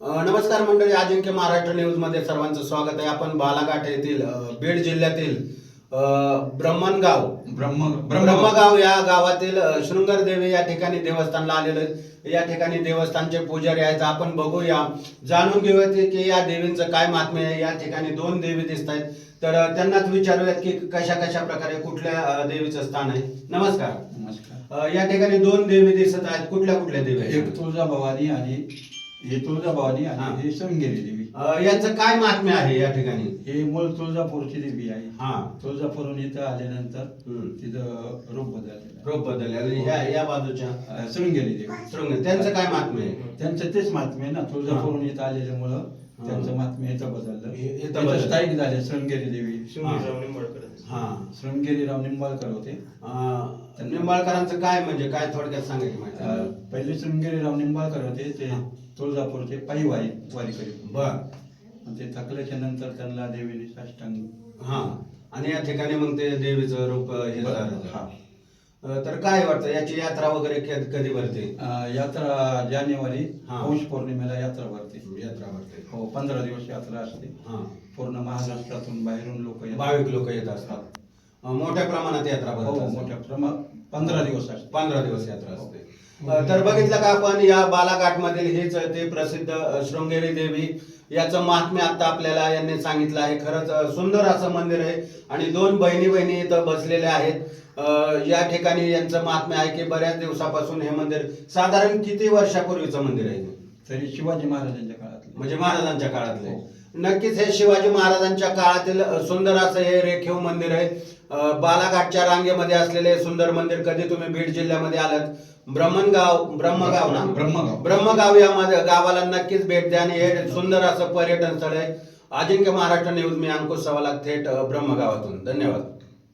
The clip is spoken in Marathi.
नमस्कार मंडळी अजिंक्य महाराष्ट्र न्यूजमध्ये सर्वांचं स्वागत आहे. आपण बालाघाट येथील बीड जिल्ह्यातील ब्रह्मणगाव ब्रह्म ब्रह्मगाव या गावातील शृंगार देवी या ठिकाणी देवस्थानला आलेलो. या ठिकाणी देवस्थानचे पुजारी आहेत. आपण बघूया जाणून घेऊया ते की या देवींचं काय महात्म्य आहे. या ठिकाणी दोन देवी दिसत आहेत. तर त्यांनाच विचारूयात की कशा कशा प्रकारे कुठल्या देवीचं स्थान आहे. नमस्कार. नमस्कार. या ठिकाणी दोन देवी दिसत आहेत. कुठल्या कुठल्या देवी? एक तुळजा भवानी आणि हे तुळजा भवानी हा. आणि हे शृंगेरी देवी. अ, यांचं काय महात्म्य आहे या ठिकाणी? हे मूळ तुळजापूरची देवी आहे. हा. तुळजापूरहून इथं आल्यानंतर हम्म. तिथं रूप बदललेलं रोप बदलले आणि ह्या या बाजूच्या? आहे. अं, शृंगेरी देवी. शृंग त्यांचं काय महात्म्य आहे? त्यांचं तेच महात्म्य आहे ना. तुळजापूरहून इथं आलेल्यामुळं त्यांचं महात्म्य इथं बदललं. हे- इथं इथं बदललं. स्थायिक झाले शृंगेरी देवी. हा निंबाळकर होते. अ, निंबाळकरांचं काय म्हणजे काय थोडक्यात सांगायची माहिती? अं, पहिले शृंगेरीराव निंबाळकर होते ते हा. तुळजापूरचे पायी वारी वारी करीत बर आणि ते थकल्याच्या नंतर त्यांना देवीने साष्टांग. हा. आणि या ठिकाणी मग ते देवीचं रूप हे झालं. हा. तर काय वाटतं? याची यात्रा वगैरे कधी कधी भरते? अं, यात्रा जानेवारी हा. पौष पौर्णिमेला यात्रा भरते. यात्रा भरते. हो पंधरा दिवस यात्रा असते. हा. पूर्ण महाराष्ट्रातून बाहेरून लोक भाविक लोक येत असतात. अ, मोठ्या प्रमाणात यात्रा हो भरत असतात. मोठ्या प्रमाणात पंधरा दिवस असते. पंधरा दिवस यात्रा असते. अ, तर बघितलं का आपण या बालाघाट मधील हेच ते प्रसिद्ध शृंगेरी देवी याचं महात्म्य आता आपल्याला यांनी सांगितलं आहे खरंच सुंदर असं मंदिर आहे आणि दोन बहिणी बहिणी इथं बसलेल्या आहेत या ठिकाणी यांचं महात्म्य आहे की बऱ्याच दिवसापासून हे मंदिर साधारण किती वर्षापूर्वीचं मंदिर आहे? तरी शिवाजी महाराजांच्या काळात म्हणजे महाराजांच्या काळातले हो. नक्कीच हे शिवाजी महाराजांच्या काळातील सुंदर असं हे रेखीव मंदिर आहे. बालाघाटच्या रांगेमध्ये असलेले सुंदर मंदिर कधी तुम्ही बीड जिल्ह्यामध्ये आलात? ब्रह्मणगाव ब्रह्मगाव ना? ब्रह्मगाव. ब्रह्मगाव या गावाला नक्कीच भेट द्या आणि हे सुंदर असं पर्यटन स्थळ आहे. अजिंक्य महाराष्ट्र न्यूज मी अंकुश सवाला थेट ब्रह्मगावातून. धन्यवाद.